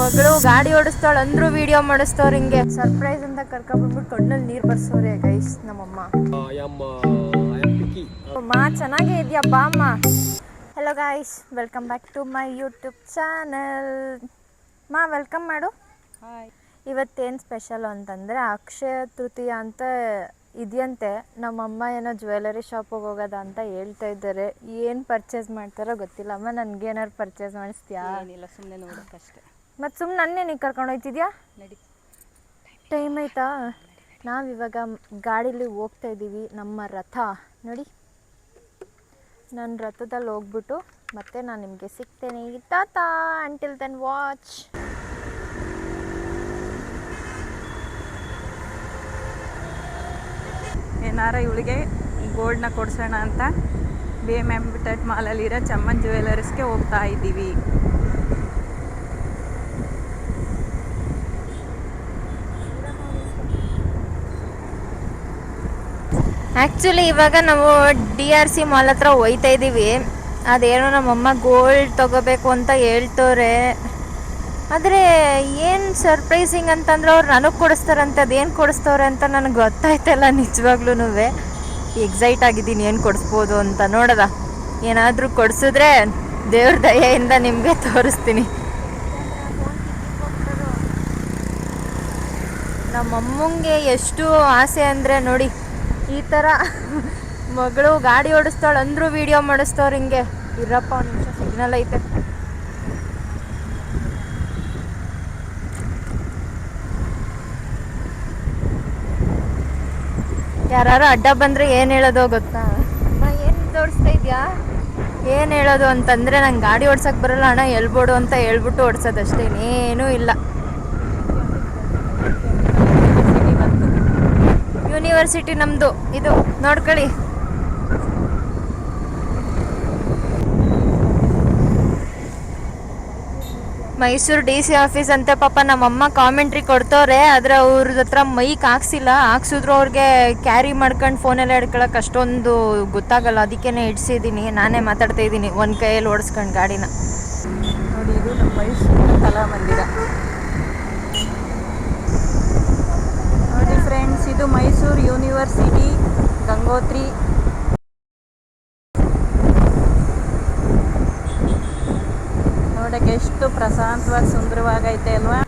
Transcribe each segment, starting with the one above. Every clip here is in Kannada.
ಮಗಳು ಗಾಡಿ ಓಡಿಸ್ತಾಳ ಅಂದ್ರು ವಿಡಿಯೋ ಮಾಡಿಸ್ತವ್ರ ಹಿಂಗೆ. ಸರ್ಪ್ರೈಸ್ ಅಂತ ಕರ್ಕೊಂಡ್ಬಿಟ್ಟು ಕಣ್ಣಲ್ಲಿ ನೀರು ಬರ್ಸೋರೆ ಗೈಸ್ ನಮ್ಮಮ್ಮ. ಅಮ್ಮ ಚೆನ್ನಾಗೇ ಇದೆಯಾ ಬಾ ಅಮ್ಮ. Hello guys welcome back to my YouTube channel ಮಾ ವೆಲ್ಕಮ್ ಮಾಡು. ಇವತ್ತೇನು ಸ್ಪೆಷಲ್ ಅಂತಂದರೆ ಅಕ್ಷಯ ತೃತೀಯ ಅಂತ ಇದೆಯಂತೆ. ನಮ್ಮಮ್ಮ ಏನೋ ಜ್ಯುವೆಲರಿ ಶಾಪಿಗೆ ಹೋಗೋದ ಅಂತ ಹೇಳ್ತಾ ಇದ್ದಾರೆ. ಏನು ಪರ್ಚೇಸ್ ಮಾಡ್ತಾರೋ ಗೊತ್ತಿಲ್ಲ ಅಮ್ಮ. ನನಗೇನಾರು ಪರ್ಚೇಸ್ ಮಾಡಿಸ್ತೀಯಾ? ಏನಿಲ್ಲ ಸುಮ್ಮನೆ ನೋಡೋಕ್ಕಷ್ಟೇ. ಮತ್ತು ಸುಮ್ಮನೆ ನನ್ನೇ ನೀ ಕರ್ಕೊಂಡು ಹೋಯ್ತಿದ್ಯಾ? ನಡಿ. ಟೈಮ್ ಆಯ್ತಾ? ನಾವಿವಾಗ ಗಾಡೀಲಿ ಹೋಗ್ತಾ ಇದ್ದೀವಿ ನಮ್ಮ ರಥ. ನೋಡಿ. ನನ್ನ ರಥದಲ್ಲಿ ಹೋಗ್ಬಿಟ್ಟು ಮತ್ತೆ ನಾನು ನಿಮಗೆ ಸಿಗ್ತೇನೆ. ತಾತ ಅಂಟಿಲ್ ದೆನ್ ವಾಚ್ ಏನಾರ ಇವಳಿಗೆ ಗೋಲ್ಡ್ನ ಕೊಡ್ಸೋಣ ಅಂತ ಬಿ ಎಂ ಎಂಬಿಟೆಟ್ ಟೆಟ್ ಮಾಲಲ್ಲಿರೋ ಚಮ್ಮನ್ ಜ್ಯುವೆಲರ್ಸ್ಗೆ ಹೋಗ್ತಾ ಇದ್ದೀವಿ. ಆ್ಯಕ್ಚುಲಿ ಇವಾಗ ನಾವು ಡಿ ಆರ್ ಸಿ ಮಾಲ್ ಹತ್ರ ಹೋಯ್ತಾ ಇದ್ದೀವಿ ಅದೇನೋ ನಮ್ಮಮ್ಮ ಗೋಲ್ಡ್ ತಗೋಬೇಕು ಅಂತ ಹೇಳ್ತವ್ರೆ. ಆದರೆ ಏನು ಸರ್ಪ್ರೈಸಿಂಗ್ ಅಂತಂದ್ರೆ ಅವ್ರು ನನಗೆ ಕೊಡಿಸ್ತಾರಂತೆ, ಅದೇನು ಕೊಡಿಸ್ತವ್ರೆ ಅಂತ ನನಗೆ ಗೊತ್ತಾಯ್ತಲ್ಲ ನಿಜವಾಗ್ಲೂ ಎಕ್ಸೈಟ್ ಆಗಿದ್ದೀನಿ, ಏನು ಕೊಡಿಸ್ಬೋದು ಅಂತ ನೋಡದ ಏನಾದರೂ ಕೊಡಿಸಿದ್ರೆ ದೇವ್ರ ದಯೆಯಿಂದ ನಿಮಗೆ ತೋರಿಸ್ತೀನಿ. ನಮ್ಮಮ್ಮಂಗೆ ಎಷ್ಟು ಆಸೆ ಅಂದರೆ ನೋಡಿ ಈ ಥರ ಮಗಳು ಗಾಡಿ ಓಡಿಸ್ತಾಳೆ ಅಂದರೂ ವಿಡಿಯೋ ಮಾಡಿಸ್ತವ್ರು ಹಿಂಗೆ. ಇರಪ್ಪ ಒಂದು ನಿಮಿಷ ಸಿಗ್ನಲ್ ಐತೆ. ಯಾರು ಅಡ್ಡ ಬಂದರೆ ಏನು ಹೇಳೋದು ಗೊತ್ತಾ? ಏನು ತೋರಿಸ್ತಾ ಇದೆಯಾ? ಏನು ಹೇಳೋದು ಅಂತಂದರೆ ನಂಗೆ ಗಾಡಿ ಓಡ್ಸಕ್ಕೆ ಬರಲ್ಲ ಅಣ್ಣ ಎಲ್ಬೋಡು ಅಂತ ಹೇಳ್ಬಿಟ್ಟು ಓಡಿಸೋದಷ್ಟೇ ಇನ್ನೇನೂ ಇಲ್ಲ. ಯೂನಿವರ್ಸಿಟಿ ನಮ್ದು. ಇದು ನೋಡ್ಕೊಳ್ಳಿ. ಮೈಸೂರು ಡಿ ಸಿ ಆಫೀಸ್ ಅಂತ ಪಾಪ ನಮ್ಮಮ್ಮ ಕಾಮೆಂಟ್ರಿ ಕೊಡ್ತವ್ರೆ, ಆದರೆ ಅವ್ರ ಹತ್ರ ಮೈಕ್ ಹಾಕ್ಸಿಲ್ಲ. ಹಾಕ್ಸಿದ್ರು ಅವ್ರಿಗೆ ಕ್ಯಾರಿ ಮಾಡ್ಕೊಂಡು ಫೋನೆಲ್ಲ ಹಿಡ್ಕೊಳಕ್ ಅಷ್ಟೊಂದು ಗೊತ್ತಾಗಲ್ಲ. ಅದಕ್ಕೇ ಇಡ್ಸಿದ್ದೀನಿ ನಾನೇ ಮಾತಾಡ್ತಾ ಇದ್ದೀನಿ ಒಂದು ಕೈಯಲ್ಲಿ ಓಡಿಸ್ಕೊಂಡು ಗಾಡಿನ. ನೋಡಿ, ಇದು ನಮ್ಮ ಮೈಸೂರು ಕಲಾಮಂದಿರ. or ನೋಡಕ್ಕೆ ಎಷ್ಟು ಪ್ರಶಾಂತವಾಗಿ ಸುಂದರವಾಗೈತೆ ಅಲ್ವಾ?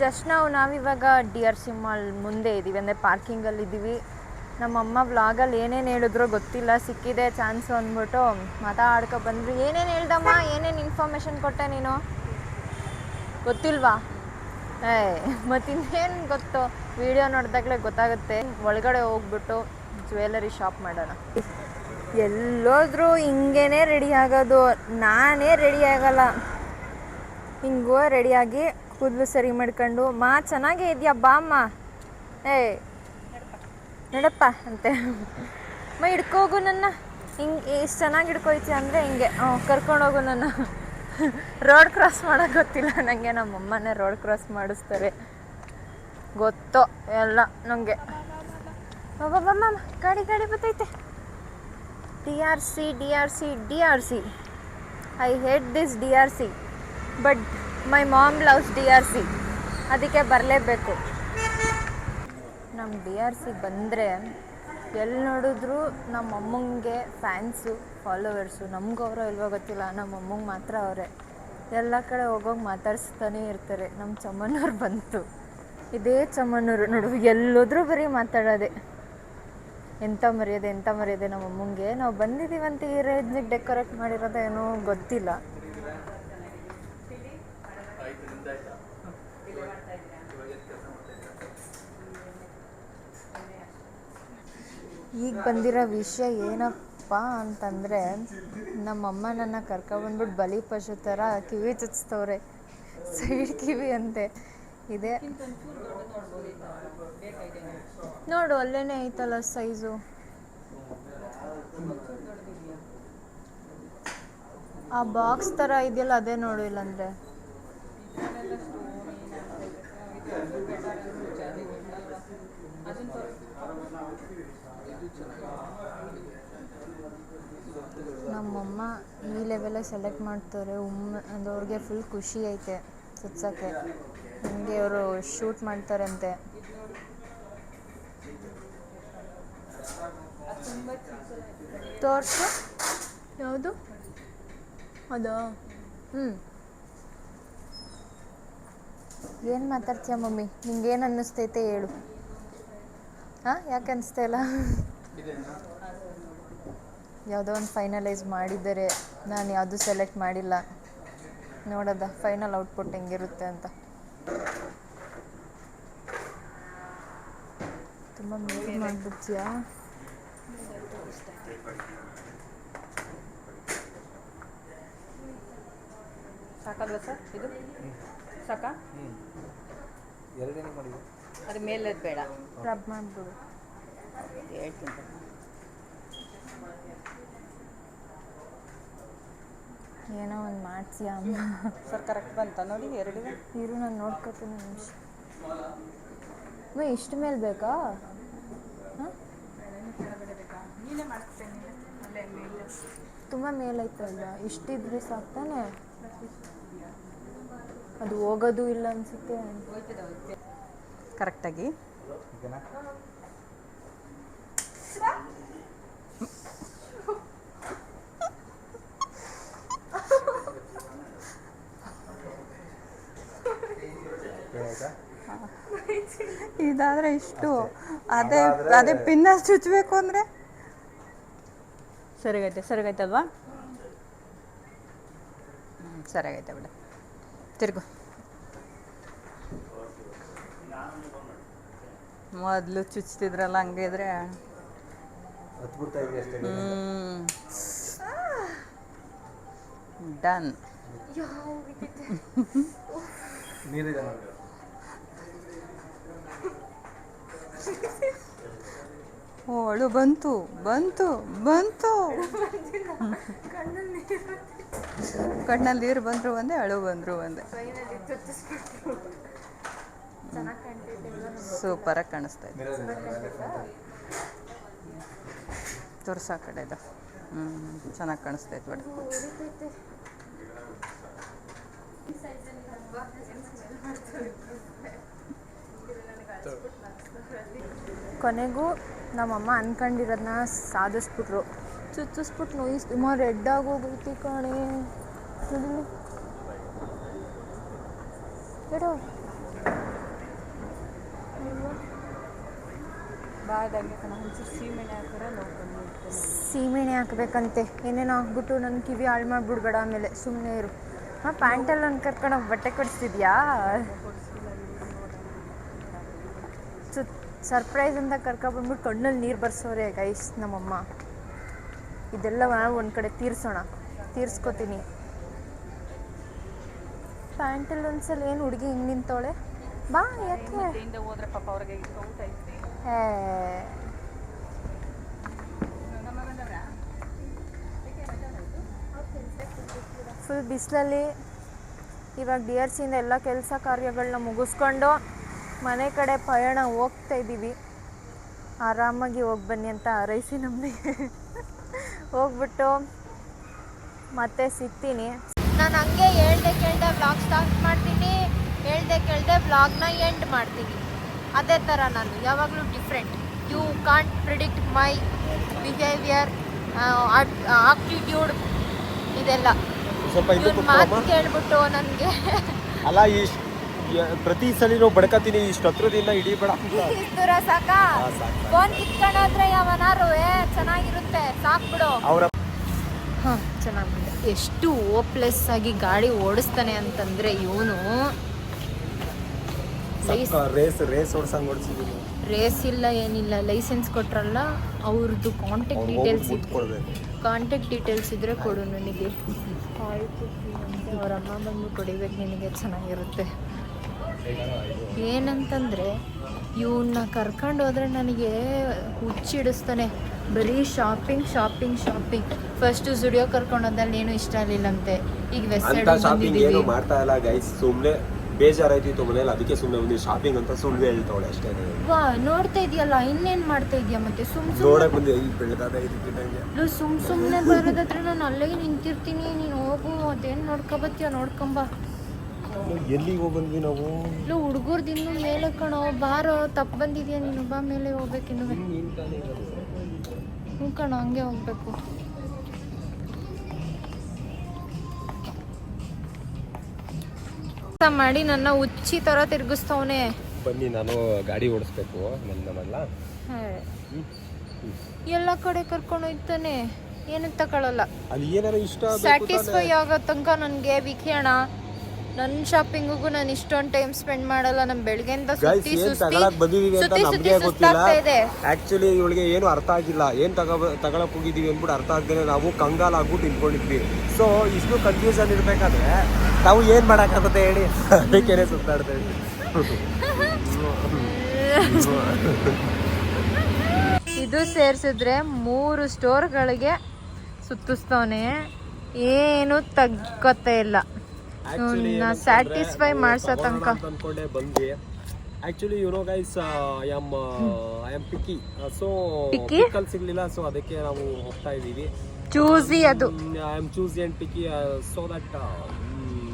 ಜಸ್ಟ್ ನಾವು ನಾವಿವಾಗ ಡಿ ಆರ್ ಸಿ ಮಾಲ್ ಮುಂದೆ ಇದ್ದೀವಿ ಅಂದರೆ ಪಾರ್ಕಿಂಗಲ್ಲಿ ಇದ್ದೀವಿ ನಮ್ಮಮ್ಮ ವ್ಲಾಗಲ್ಲಿ ಏನೇನು ಹೇಳಿದ್ರು ಗೊತ್ತಿಲ್ಲ, ಸಿಕ್ಕಿದೆ ಚಾನ್ಸು ಅಂದ್ಬಿಟ್ಟು ಮಾತಾಡ್ಕೊ ಬಂದ್ರು ಏನೇನು ಹೇಳ್ದಮ್ಮ? ಏನೇನು ಇನ್ಫಾರ್ಮೇಷನ್ ಕೊಟ್ಟೆ ನೀನು? ಗೊತ್ತಿಲ್ವಾ? ಏ ಮತ್ತಿನ್ನೇನು ಗೊತ್ತು? ವಿಡಿಯೋ ನೋಡಿದಾಗಲೇ ಗೊತ್ತಾಗುತ್ತೆ. ಒಳಗಡೆ ಹೋಗ್ಬಿಟ್ಟು ಜ್ಯುವೆಲರಿ ಶಾಪ್ ಮಾಡೋಣ. ಎಲ್ಲೋದ್ರೂ ಹಿಂಗೇನೆ ರೆಡಿ ಆಗೋದು. ನಾನೇ ರೆಡಿ ಆಗಲ್ಲ. ಹಿಂಗೂ ರೆಡಿಯಾಗಿ ಕೂದಲು ಸರಿ ಮಾಡ್ಕೊಂಡು, ಮಾ, ಚೆನ್ನಾಗೇ ಇದೆಯಾ, ಬಾ, ಅಮ್ಮ. ಏ, ನಡಪ್ಪ. ಅಂತೆ. ಮ, ಹಿಡ್ಕೋಗು ನನ್ನ. ಹಿಂಗೆ, ಇಷ್ಟು ಚೆನ್ನಾಗಿ ಹಿಡ್ಕೊಯ್ತಿ ಅಂದರೆ ಹಿಂಗೆ. ಕರ್ಕೊಂಡೋಗು ನನ್ನ. ರೋಡ್ ಕ್ರಾಸ್ ಮಾಡೋಕೆ ಗೊತ್ತಿಲ್ಲ. ನನಗೆ ನಮ್ಮಮ್ಮನೇ ರೋಡ್ ಕ್ರಾಸ್ ಮಾಡಿಸ್ತಾರೆ. ಗೊತ್ತೋ ಎಲ್ಲ ನನಗೆ ಬಾಬಮ್ಮ ಗಾಡಿ ಗಾಡಿ ಬತ್ತೈತೆ. D R C, D R C, D R C. I hate this D R C. But my mom loves D R C. ಅದಕ್ಕೆ ಬರಲೇಬೇಕು. ನಮ್ಮ ಡಿ ಆರ್ ಸಿ ಬಂದರೆ ಎಲ್ಲಿ ನೋಡಿದ್ರು ನಮ್ಮ ಅಮ್ಮಂಗೆ ಫ್ಯಾನ್ಸು ಫಾಲೋವರ್ಸು ನಮ್ಗೆ ಅವರೋ ಇಲ್ವೋ ಗೊತ್ತಿಲ್ಲ. ನಮ್ಮ ಅಮ್ಮಂಗೆ ಮಾತ್ರ ಅವರೇ. ಎಲ್ಲ ಕಡೆ ಹೋಗೋಗಿ ಮಾತಾಡಿಸ್ತಾನೆ ಇರ್ತಾರೆ. ನಮ್ಮ ಚಮ್ಮನವ್ರು ಬಂತು. ಇದೇ ಚಮ್ಮನೂರು ನೋಡು. ಎಲ್ಲೋದ್ರೂ ಬರೀ ಮಾತಾಡೋದೆ. ಎಂಥ ಮರ್ಯಾದೆ ಎಂಥ ಮರ್ಯಾದೆ ನಮ್ಮ ಅಮ್ಮಂಗೆ? ನಾವು ಬಂದಿದ್ದೀವಂತ ಈ ರೇಂಜಿಗೆ ಡೆಕೋರೇಟ್ ಮಾಡಿರೋದೇನೋ ಗೊತ್ತಿಲ್ಲ. ಈಗ ಬಂದಿರೋ ವಿಷಯ ಏನಪ್ಪ ಅಂತಂದರೆ ನಮ್ಮಮ್ಮ ನನ್ನ ಕರ್ಕೊಬಂದ್ಬಿಟ್ಟು ಬಲಿ ಪಶು ಥರ ಕಿವಿ ಚುಚ್ತವ್ರೆ. ಸೈಡ್ ಕಿವಿ ಅಂತೆ. ಇದೆ. ನೋಡು, ಅಲ್ಲೇನೆ ಐತಲ್ಲ ಸೈಜು ಆ ಬಾಕ್ಸ್ ಥರ ಇದೆಯಲ್ಲ, ಅದೇ ನೋಡು ಇಲ್ಲಂದ್ರೆ. ನಮ್ಮಮ್ಮ ಈ ಲೆವೆಲೇ ಸೆಲೆಕ್ಟ್ ಮಾಡ್ತಾರೆ ಅವ್ರಿಗೆ ಫುಲ್ ಖುಷಿ ಐತೆ, ಸುತ್ಸೋಕ್ಕೆ. ಹಂಗೆ ಅವರು ಶೂಟ್ ಮಾಡ್ತಾರಂತೆ. ತೋರ್ಸು ಯಾವುದು? ಅದಾ? ಹ್ಞೂ ಏನು ಮಾತಾಡ್ತೀಯ ಮಮ್ಮಿ? ನಿಂಗೇನು ಅನ್ನಿಸ್ತೈತೆ ಹೇಳು. ಹಾಂ, ಯಾಕೆ ಅನಿಸ್ತಾ ಇಲ್ಲ? ಯಾವುದೋ ಒಂದು ಫೈನಲೈಸ್ ಮಾಡಿದ್ದಾರೆ ನಾನು ಯಾವುದು ಸೆಲೆಕ್ಟ್ ಮಾಡಿಲ್ಲ. ನೋಡೋದ ಫೈನಲ್ ಔಟ್ಪುಟ್ ಹೆಂಗಿರುತ್ತೆ ಅಂತ. ತುಂಬ ಮೇಲೆ ಮಾಡಿಬಿಡ್ತೀಯಾ? ಸಾಕಲ್ವಾ ಸರ್ ಇದು? ಸಾಕಾ? ಎರಡನೇ ಮಾಡಿದ್ರು ಅದು ಮೇಲೆದು ಬೇಡ. ರಬ್ ಮಾಡಿಬಿಡು ಹೇಳ್ತೀನಿ ಏನೋ ಒಂದು ಮಾಡ್ತೀಯ ಅಮ್ಮ. ಸರ್ ಕರೆಕ್ಟ್ ಬಂತ ನೋಡಿ ಎರಡು ಇರು ನಾನು ನೋಡ್ಕೊತೀನಿ ನಿಮಿಷ. ಇಷ್ಟು ಮೇಲೆ ಬೇಕಾ? ಹಾಂ ನೀನೇ ಮಾಡ್ತೇನೆ ಅಲ್ಲೇ ಮೇಲೆ ತುಂಬ ಮೇಲೈತಲ್ಲ ಇಷ್ಟಿದ್ರೆ ಸಾಕು ತಾನೆ? ಅದು ಹೋಗೋದು ಇಲ್ಲ ಅನ್ಸುತ್ತೆ. ಕರೆಕ್ಟಾಗಿ ಇದಾದ್ರೆ ಇಷ್ಟು. ಅದೇ ಅದೇ ಪಿನ್ನ ಚುಚ್ಚಬೇಕು ಅಂದರೆ? ಸರಿಗೈತೆ ಸರಿಗೈತಲ್ವಾ? ಹ್ಞೂ ಸರಿಯಾಗೈತೆ ಬಿಡ. ತಿರ್ಗು. ಮೊದಲು ಚುಚ್ತಿದ್ರಲ್ಲ ಹಂಗೆ ಇದ್ರೆ. ಡನ್. ನೀರಿದೆ ಅಳು ಬಂತು ಬಂತು ಬಂತು. ಕಣ್ಣಲ್ಲಿ ನೀರು ಬಂದ್ರು ಒಂದೇ, ಅಳು ಬಂದ್ರು ಒಂದೇ. ಸೂಪರಾಗಿ ಕಾಣಿಸ್ತಾ ಇದೆ. ತೋರ್ಸ ಕಡೆ ಇದು. ಹ್ಞೂ ಚೆನ್ನಾಗಿ ಕಾಣಿಸ್ತಾ ಇತ್ತು ಬಿಡು ಕೊನೆಗೂ ನಮ್ಮಮ್ಮ ಅನ್ಕೊಂಡಿರೋದನ್ನ ಸಾಧಿಸ್ಬಿಟ್ರು. ಚುಚ್ಚಿಸ್ಬಿಟ್ಟು ನೋಯಿಸ್ ಸುಮಾರು ರೆಡ್ ಆಗೋಗೈತಿ ಕಣೆ. ಒಂಚೂರು ಸೀಮೆಣ್ಣೆ ಹಾಕ್ಬೇಕಂತೆ. ಏನೇನೋ ಹಾಕ್ಬಿಟ್ಟು ನನ್ನ ಕಿವಿ ಹಾಳು ಮಾಡಿಬಿಡ್ಬೇಡ ಆಮೇಲೆ ಸುಮ್ಮನೆ ಇರು. ಹಾಂ ಪ್ಯಾಂಟಲ್ಲಿ ನನ್ನ ಕರ್ಕೊಂಡು ಬಟ್ಟೆ ಕೊಡಿಸ್ತಿದ್ಯಾ ಸರ್ಪ್ರೈಸ್ ಅಂತ ಕರ್ಕೊಬಂದ್ಬಿಟ್ಟು ಕಣ್ಣಲ್ಲಿ ನೀರು ಬರ್ಸೋರೆ ಗೈಸ್ ನಮ್ಮಮ್ಮ. ಇದೆಲ್ಲ ನಾವು ಒಂದು ಕಡೆ ತೀರ್ಸೋಣ. ತೀರ್ಸ್ಕೊತೀನಿ. ಪ್ಯಾಂಟಲ್ಲಿ ಒಂದ್ಸಲ ಏನು ಹುಡುಗಿ ಹಿಂಗೆ ನಿಂತೋಳೆ ಬಾ ಯಾಕೆ? ಫುಲ್ ಬಿಸಿಲಲ್ಲಿ ಇವಾಗ ಡಿ ಆರ್ ಸಿಯಿಂದ ಎಲ್ಲ ಕೆಲಸ ಕಾರ್ಯಗಳನ್ನ ಮುಗಿಸ್ಕೊಂಡು ಮನೆ ಕಡೆ ಪಯಣ ಹೋಗ್ತಾ ಇದ್ದೀವಿ. ಆರಾಮಾಗಿ ಹೋಗಿ ಬನ್ನಿ ಅಂತ ಹಾರೈಸಿ ನಮ್ಮನೆ ಹೋಗ್ಬಿಟ್ಟು ಮತ್ತೆ ಸಿಗ್ತೀನಿ. ನಾನು ಹಂಗೆ ಹೇಳ್ದೆ ಕೇಳ್ದೆ ವ್ಲಾಗ್ ಸ್ಟಾರ್ಟ್ ಮಾಡ್ತೀನಿ. ಹೇಳ್ದೆ ಕೇಳ್ದೆ ವ್ಲಾಗ್ನ ಎಂಡ್ ಮಾಡ್ತೀನಿ. ಅದೇ ಥರ ನಾನು ಯಾವಾಗಲೂ different you can't predict my behaviour attitude ಇದೆಲ್ಲ. ಮಾತು ಕೇಳ್ಬಿಟ್ಟು ನನಗೆ. ಅಲ್ಲ ಪ್ರತಿ ಸಲ ನಾವು ಬಡ್ಕತೀನಿ ಇಷ್ಟು ಹತ್ರದಿಂದ ಇಡೀ ದೂರ ಸಾಕಾ. ಫೋನ್ ಯಾವನಾರು ಏ ಚೆನ್ನಾಗಿರುತ್ತೆ ಸಾಕ್ಬಿಡು ಅವರ ಹಾಂ ಚೆನ್ನಾಗಿದೆ ಎಷ್ಟು ಓಪ್ಲೆಸ್ ಆಗಿ ಗಾಡಿ ಓಡಿಸ್ತಾನೆ ಅಂತಂದ್ರೆ ಇವನು ರೇಸ್ ರೇಸ್ ಓಡ್ಸಂಗ್ ರೇಸ್ ಇಲ್ಲ ಏನಿಲ್ಲ ಲೈಸೆನ್ಸ್ ಕೊಟ್ರಲ್ಲ ಅವ್ರದ್ದು ಕಾಂಟ್ಯಾಕ್ಟ್ ಡೀಟೇಲ್ಸ್ ಕಾಂಟ್ಯಾಕ್ಟ್ ಡೀಟೇಲ್ಸ್ ಇದ್ರೆ ಕೊಡು ನನಗೆ. ಆಯಿತು ಅವ್ರ ಅಮ್ಮ ಬಂದು ಕೊಡಿಬೇಕು ನಿನಗೆ ಚೆನ್ನಾಗಿರುತ್ತೆ. ಏನಂತಂದರೆ ಇವನ್ನ ಕರ್ಕೊಂಡು ಹೋದ್ರೆ ನನಗೆ ಹುಚ್ಚಿಡಿಸ್ತಾನೆ ಬರೀ shopping shopping shopping first Zudio ಕರ್ಕೊಂಡೋದಲ್ಲಿ ಏನು ಇಷ್ಟ ಆಗಲಿಲ್ಲಂತೆ. ಈಗ ವೆಸ್ಟ್ ಶಾಪಿಂಗ್ ಏನು ಮಾಡ್ತಾ ಇಲ್ಲ ಗೈಸ್ ಸುಮ್ಮನೆ ಬೇಜಾರಾಯ್ತಿತ್ತು ಮನೇಲಿ ಅದಕ್ಕೆ ಸುಮ್ಮನೆ ಒಂದು ಶಾಪಿಂಗ್ ಅಂತ ಸುಳ್ಳು ಹೇಳ್ತಾವಳೆ ಅಷ್ಟೇ. ವಾ ನೋಡ್ತಾ ಇದೆಯಲ್ಲ ಇನ್ನೇನು ಮಾಡ್ತಾ ಇದೆಯಾ ಮತ್ತೆ? ಸುಮ್ ಸುಮ್ ನೋಡಕ್ ಬಂದೆ ಈ ಬೆಳೆದಾದ ಇದಕ್ಕಿದ್ದಂಗೆ ಸುಮ್ ಸುಮ್ಮನೆ ಬರೋದಾದ್ರೆ ನಾನು ಅಲ್ಲೇ ನಿಂತಿರ್ತೀನಿ. ನೀನು ಹೋಗು ಅದೇನು ನೋಡ್ಕೊಬತ್ತೀಯ ನೋಡ್ಕೊಂಬ. ಎಲ್ಲಿಗೆ ಹೋಗಿ ಬಂದ್ವಿ ನಾವು? ಇಲ್ಲ ಹುಡುಗರ್ದು ಇನ್ನು ಮೇಲೆ ಕಣೋ ಬಾರೋ ತಪ್ಪು ಬಂದಿದ್ಯಾ ನೀನು? ಬಾ ಮೇಲೆ ಹೋಗ್ಬೇಕಿನ್ನು ಹ್ಞೂ ಕಣೋ ಹಂಗೆ ಹೋಗ್ಬೇಕು. ಮಾಡಿ ನನ್ನ ಉಚ್ಚಿ ತರ ತಿರುಗಿಸ್ತವನೆ. ಬನ್ನಿ ನಾನು ಗಾಡಿ ಓಡಿಸ್ಬೇಕು ನನ್ನಲ್ಲ ಎಲ್ಲ ಕಡೆ ಕರ್ಕೊಂಡು ಹೋಗ್ತಾನೆ. ಏನು ತಗೊಳ್ಳಲ್ಲ ಅಲ್ಲಿ ಏನಾರ ಇಷ್ಟ ಸ್ಯಾಟಿಸ್ಫೈ ಆಗೋ ತನಕ ನನಗೆ ವಿಕಿಯಣ ನನ್ನ ಶಾಪಿಂಗಿಗೂ ನಾನು ಇಷ್ಟೊಂದು ಟೈಮ್ ಸ್ಪೆಂಡ್ ಮಾಡಲ್ಲ. ನಮ್ಮ ಬೆಳಗ್ಗೆಯಿಂದ ಗೈಸ್ ಸುತ್ತಿ ಏನ್ ಸುಸ್ತಿ ತಗೊಳಕ್ ಬಂದಿದೀವಿ ಅಂತ ಸುತ್ತಿ ಸುತ್ತಿ ನಮ್ಗೆ ಗೊತ್ತಿಲ್ಲ. ಸುಸ್ತಾಗ್ತಾ ಇದೆ. ಆಕ್ಚುಲಿ ಇವಳಿಗೆ ಏನು ಅರ್ಥ ಆಗಿಲ್ಲ. ಏನ್ ತಗೋ ತಗೊಳಕ್ ಹೋಗಿದೀವಿ ಅಂದ್ಬಿಟ್ಟು ಅರ್ಥ ಆಗ್ದೇನೆ ನಾವು ಕಂಗಾಲ್ ಆಗ್ಬಿಟ್ಟು ನಿಂತ್ಕೊಂಡಿದ್ವಿ ಸೊ ಇಷ್ಟು ಕನ್ಫ್ಯೂಷನ್ ಇರ್ಬೇಕಾದ್ರೆ ನಾವು ಏನ್ ಮಾಡಕ್ಕಾಗುತ್ತೆ ಹೇಳಿ? ಅದಕ್ಕೇನೆ ಸುತ್ತಾಡ್ತಾ ಇದ್ವಿ. ಇದು ಸೇರಿಸಿದ್ರೆ ಮೂರು ಸ್ಟೋರ್ಗಳಿಗೆ ಸುತ್ತಿಸ್ತವನೆ. ಏನು ತಗ್ಗೊತ್ತೆ ಇಲ್ಲ. ಸ್ಯಾಟಿಸ್ಫೈ ಮಾಡ್ಸೋ ತನಕ. ಅನ್ಕೊಂಡೆ ಬಂದ್ವಿ. Actually you know guys I am I am picky so? Pickle ಸಿಗ್ಲಿಲ್ಲ ಸೊ ಅದಕ್ಕೆ ನಾವು ಹೋಗ್ತಾ ಇದ್ದೀವಿ. ಚೂಸಿ ಅದು. I am choosy and picky so that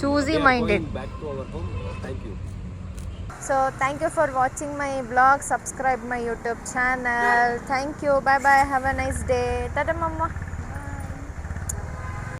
choosy minded back to our home thank you so thank you for watching my vlog subscribe my YouTube channel thank you bye bye have a nice day tata ಮಮ್ಮ